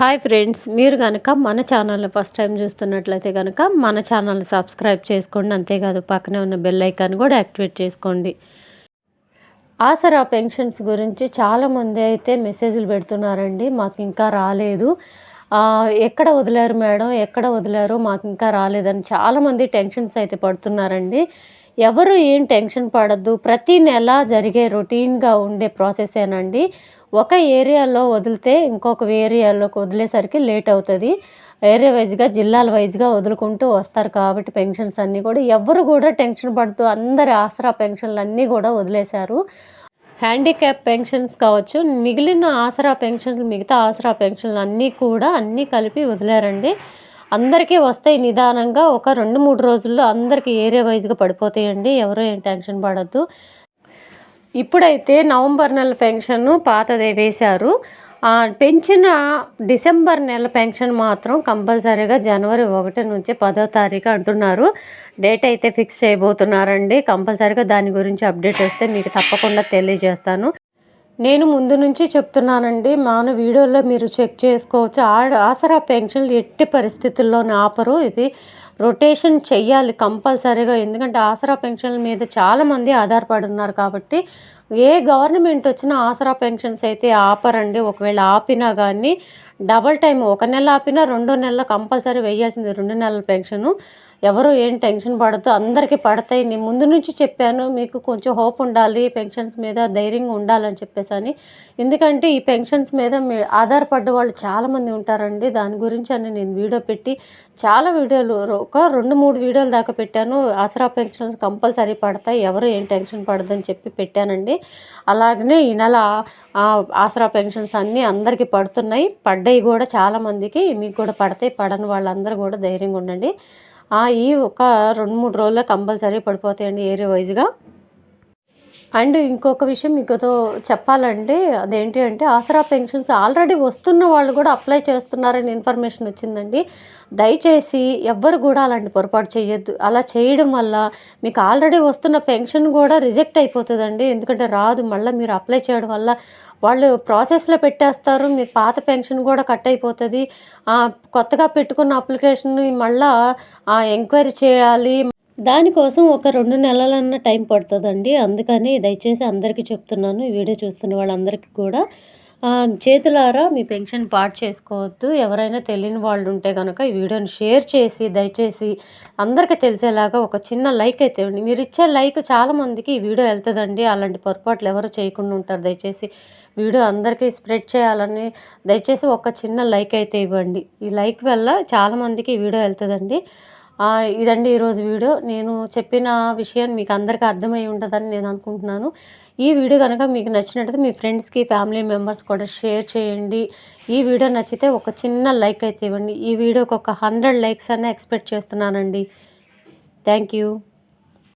Hi friends మీరు కనుక మన ఛానల్ని ఫస్ట్ టైం చూస్తున్నట్లయితే కనుక మన ఛానల్ని సబ్స్క్రైబ్ చేసుకోండి. అంతేకాదు పక్కనే ఉన్న బెల్ ఐకాన్ కూడా యాక్టివేట్ చేసుకోండి. ఆసరా పెన్షన్స్ గురించి చాలామంది అయితే మెసేజ్లు పెడుతున్నారండి. మాకు ఇంకా రాలేదు. ఎక్కడ వదిలారు మేడం? ఎక్కడ వదిలారు? మాకు ఇంకా రాలేదని చాలామంది టెన్షన్స్ అయితే పడుతున్నారండి. ఎవరు ఏం టెన్షన్ పడద్దు ప్రతి నెల జరిగే రొటీన్గా ఉండే ప్రాసెసేనండి. ఒక ఏరియాలో వదిలితే ఇంకొక ఏరియాలోకి వదిలేసరికి లేట్ అవుతుంది. ఏరియా వైజ్గా జిల్లాల వైజ్గా వదులుకుంటూ వస్తారు కాబట్టి పెన్షన్స్ అన్నీ కూడా. ఎవరు కూడా టెన్షన్ పడుతూ అందరి ఆసరా పెన్షన్లు అన్నీ కూడా వదిలేశారు. హ్యాండిక్యాప్ పెన్షన్స్ కావచ్చు మిగిలిన ఆసరా పెన్షన్లు మిగతా ఆసరా పెన్షన్లు అన్నీ కూడా అన్నీ కలిపి వదిలారండి. అందరికీ వస్తాయి నిదానంగా. ఒక రెండు మూడు రోజుల్లో అందరికీ ఏరియా వైజ్గా పడిపోతాయండి. ఎవరు ఏం టెన్షన్ పడద్దు. ఇప్పుడైతే నవంబర్ నెల పెన్షన్ పాతదే వేశారు. పెంచిన డిసెంబర్ నెల పెన్షన్ మాత్రం కంపల్సరీగా జనవరి ఒకటి నుంచి పదో తారీఖు అంటున్నారు. డేట్ అయితే ఫిక్స్ చేయబోతున్నారండి. కంపల్సరీగా దాని గురించి అప్డేట్ వస్తే మీకు తప్పకుండా తెలియజేస్తాను. నేను ముందు నుంచి చెప్తున్నానండి మన వీడియోలో మీరు చెక్ చేసుకోవచ్చు. ఆ- ఆసరా పెన్షన్లు ఎట్టి పరిస్థితుల్లోనే ఆపరు. ఇది రొటేషన్ చెయ్యాలి కంపల్సరీగా. ఎందుకంటే ఆసరా పెన్షన్ల మీద చాలామంది ఆధారపడి ఉన్నారు కాబట్టి ఏ గవర్నమెంట్ వచ్చినా ఆసరా పెన్షన్స్ అయితే ఆపరండి. ఒకవేళ ఆపినా కానీ డబల్ టైం ఒక నెల ఆపినా రెండో నెలల కంపల్సరీ వేయాల్సింది. రెండు నెలల పెన్షను. ఎవరు ఏం టెన్షన్ పడద్దు అందరికీ పడతాయి. నేను ముందు నుంచి చెప్పాను మీకు కొంచెం హోప్ ఉండాలి పెన్షన్స్ మీద ధైర్యంగా ఉండాలని చెప్పేసి అని. ఎందుకంటే ఈ పెన్షన్స్ మీద మీ ఆధారపడ్డ వాళ్ళు చాలామంది ఉంటారండి. దాని గురించి అని నేను వీడియో పెట్టి చాలా వీడియోలు ఒక రెండు మూడు వీడియోలు దాకా పెట్టాను. ఆసరా పెన్షన్స్ కంపల్సరీ పడతాయి ఎవరు ఏం టెన్షన్ పడదని చెప్పి పెట్టానండి. అలాగనే ఈ నెల ఆసరా పెన్షన్స్ అన్నీ అందరికీ పడుతున్నాయి. పడ్డాయి కూడా చాలామందికి మీకు కూడా పడతాయి. పడని వాళ్ళందరూ కూడా ధైర్యంగా ఉండండి. ఈ ఒక రెండు మూడు రోజుల్లో కంపల్సరీ పడిపోతాయండి ఏరియా వైజ్గా. అండ్ ఇంకొక విషయం మీకుతో చెప్పాలంటే అదేంటి అంటే ఆసరా పెన్షన్స్ ఆల్రెడీ వస్తున్న వాళ్ళు కూడా అప్లై చేస్తున్నారని ఇన్ఫర్మేషన్ వచ్చిందండి. దయచేసి ఎవ్వరు కూడా అలాంటి పొరపాటు చేయొద్దు. అలా చేయడం వల్ల మీకు ఆల్రెడీ వస్తున్న పెన్షన్ కూడా రిజెక్ట్ అయిపోతుందండి. ఎందుకంటే రాదు మళ్ళీ మీరు అప్లై చేయడం వల్ల వాళ్ళు ప్రాసెస్లో పెట్టేస్తారు మీ పాత పెన్షన్ కూడా కట్ అయిపోతుంది. కొత్తగా పెట్టుకున్న అప్లికేషన్ మళ్ళీ ఎంక్వైరీ చేయాలి దానికోసం ఒక రెండు నెలలన్న టైం పడుతుందండి. అందుకని దయచేసి అందరికీ చెప్తున్నాను. ఈ వీడియో చూస్తున్న వాళ్ళందరికీ కూడా. చేతులారా మీ పెన్షన్ పాటు చేసుకోవద్దు. ఎవరైనా తెలియని వాళ్ళు ఉంటే కనుక ఈ వీడియోని షేర్ చేసి దయచేసి అందరికీ తెలిసేలాగా ఒక చిన్న లైక్ అయితే ఇవ్వండి. మీరు ఇచ్చే లైక్ చాలామందికి ఈ వీడియో వెళ్తుందండి. అలాంటి పొరపాట్లు ఎవరు చేయకుండా ఉంటారు. దయచేసి వీడియో అందరికీ స్ప్రెడ్ చేయాలని దయచేసి ఒక చిన్న లైక్ అయితే ఇవ్వండి. ఈ లైక్ వల్ల చాలామందికి ఈ వీడియో వెళ్తుందండి. ఇదండి ఈరోజు వీడియో. నేను చెప్పిన విషయం మీకు అందరికీ అర్థమై ఉంటుందని నేను అనుకుంటున్నాను. ఈ వీడియో కనుక మీకు నచ్చినట్లయితే మీ ఫ్రెండ్స్కి ఫ్యామిలీ మెంబర్స్ కూడా షేర్ చేయండి. ఈ వీడియో నచ్చితే ఒక చిన్న లైక్ అయితే ఇవ్వండి. ఈ వీడియోకి ఒక హండ్రెడ్ లైక్స్ అనే ఎక్స్పెక్ట్ చేస్తున్నానండి. Thank you.